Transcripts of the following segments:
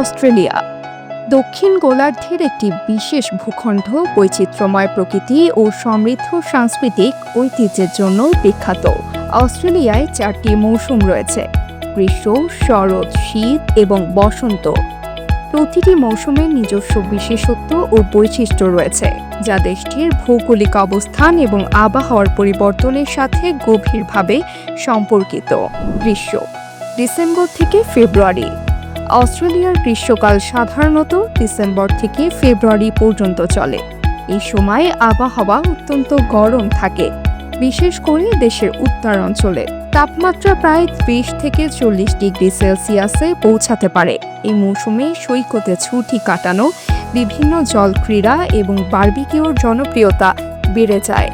Australia. দক্ষিণ গোলার্ধের একটি বিশেষ ভূখণ্ড, বৈচিত্র্যময় প্রকৃতি ও সমৃদ্ধ সাংস্কৃতিক ঐতিহ্যের জন্য বিখ্যাত। অস্ট্রেলিয়ায় চারটি মৌসুম রয়েছে, গ্রীষ্ম, শরৎ, শীত এবং বসন্ত। প্রতিটি মৌসুমের নিজস্ব বিশেষত্ব ও বৈশিষ্ট্য রয়েছে, যা দেশটির ভৌগোলিক অবস্থান এবং আবহাওয়ার পরিবর্তনের সাথে গভীরভাবে সম্পর্কিত। গ্রীষ্ম, ডিসেম্বর থেকে ফেব্রুয়ারি। অস্ট্রেলিয়ার গ্রীষ্মকাল সাধারণত ডিসেম্বর থেকে ফেব্রুয়ারি পর্যন্ত চলে। এই সময় আবহাওয়া অত্যন্ত গরম থাকে, বিশেষ করে দেশের উত্তর অঞ্চলে। তাপমাত্রা প্রায় ত্রিশ থেকে চল্লিশ ডিগ্রি সেলসিয়াসে পৌঁছাতে পারে। এই মৌসুমে সৈকতে ছুটি কাটানো, বিভিন্ন জল ক্রীড়া এবং বার্বিকিউর জনপ্রিয়তা বেড়ে যায়।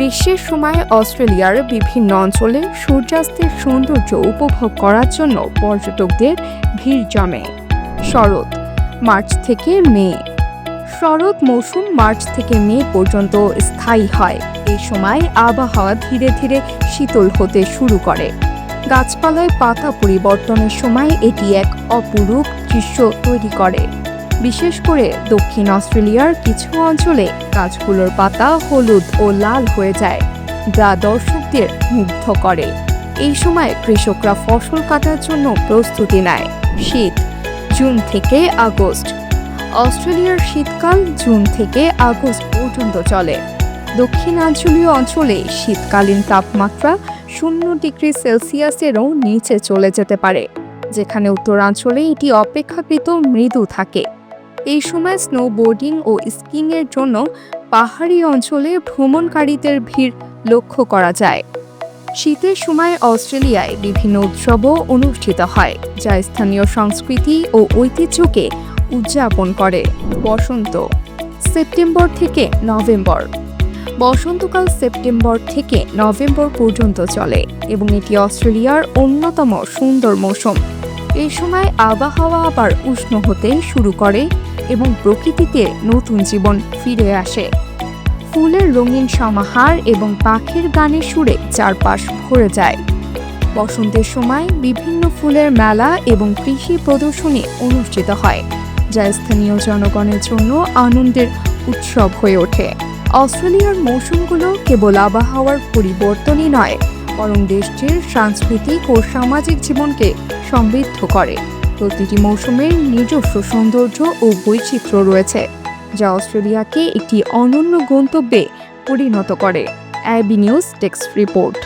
গ্রীষ্মের সময় অস্ট্রেলিয়ার বিভিন্ন অঞ্চলে সূর্যাস্তের সৌন্দর্য উপভোগ করার জন্য পর্যটকদের ভিড় জমে। শরৎ, মার্চ থেকে মে। শরৎ মৌসুম মার্চ থেকে মে পর্যন্ত স্থায়ী হয়। এই সময় আবহাওয়া ধীরে ধীরে শীতল হতে শুরু করে। গাছপালায় পাতা পরিবর্তনের সময় এটি এক অপরূপ দৃশ্য তৈরি করে। বিশেষ করে দক্ষিণ অস্ট্রেলিয়ার কিছু অঞ্চলে গাছগুলোর পাতা হলুদ ও লাল হয়ে যায়, যা দর্শকদের মুগ্ধ করে। এই সময় কৃষকরা ফসল কাটার জন্য প্রস্তুতি নেয়। শীত, জুন থেকে আগস্ট। অস্ট্রেলিয়ার শীতকাল জুন থেকে আগস্ট পর্যন্ত চলে। দক্ষিণাঞ্চলীয় অঞ্চলে শীতকালীন তাপমাত্রা শূন্য ডিগ্রি সেলসিয়াসেরও নিচে চলে যেতে পারে, যেখানে উত্তরাঞ্চলে এটি অপেক্ষাকৃত মৃদু থাকে। এই সময় স্নোবোর্ডিং ও স্কিংয়ের জন্য পাহাড়ি অঞ্চলে ভ্রমণকারীদের ভিড় লক্ষ্য করা যায়। শীতের সময় অস্ট্রেলিয়ায় বিভিন্ন উৎসবও অনুষ্ঠিত হয়, যা স্থানীয় সংস্কৃতি ও ঐতিহ্যকে উদযাপন করে। বসন্ত সেপ্টেম্বর থেকে নভেম্বর। বসন্তকাল সেপ্টেম্বর থেকে নভেম্বর পর্যন্ত চলে এবং এটি অস্ট্রেলিয়ার অন্যতম সুন্দর মৌসুম। এই সময় আবহাওয়া আবার উষ্ণ হতে শুরু করে এবং প্রকৃতিতে নতুন জীবন ফিরে আসে। ফুলের রঙিন সমাহার এবং পাখির গানের সুরে চারপাশ ভরে যায়। বসন্তের সময় বিভিন্ন ফুলের মেলা এবং কৃষি প্রদর্শনী অনুষ্ঠিত হয়, যা স্থানীয় জনগণের জন্য আনন্দের উৎসব হয়ে ওঠে। অস্ট্রেলিয়ার মৌসুমগুলো কেবল আবহাওয়ার পরিবর্তনই নয়, বরং দেশটির সাংস্কৃতিক ও সামাজিক জীবনকে সমৃদ্ধ করে। প্রতিটি মৌসুমের নিজস্ব সৌন্দর্য ও বৈচিত্র্য রয়েছে, যা অস্ট্রেলিয়াকে একটি অনন্য গন্তব্যে পরিণত করে। অ্যাবি নিউজ টেক্সট রিপোর্ট।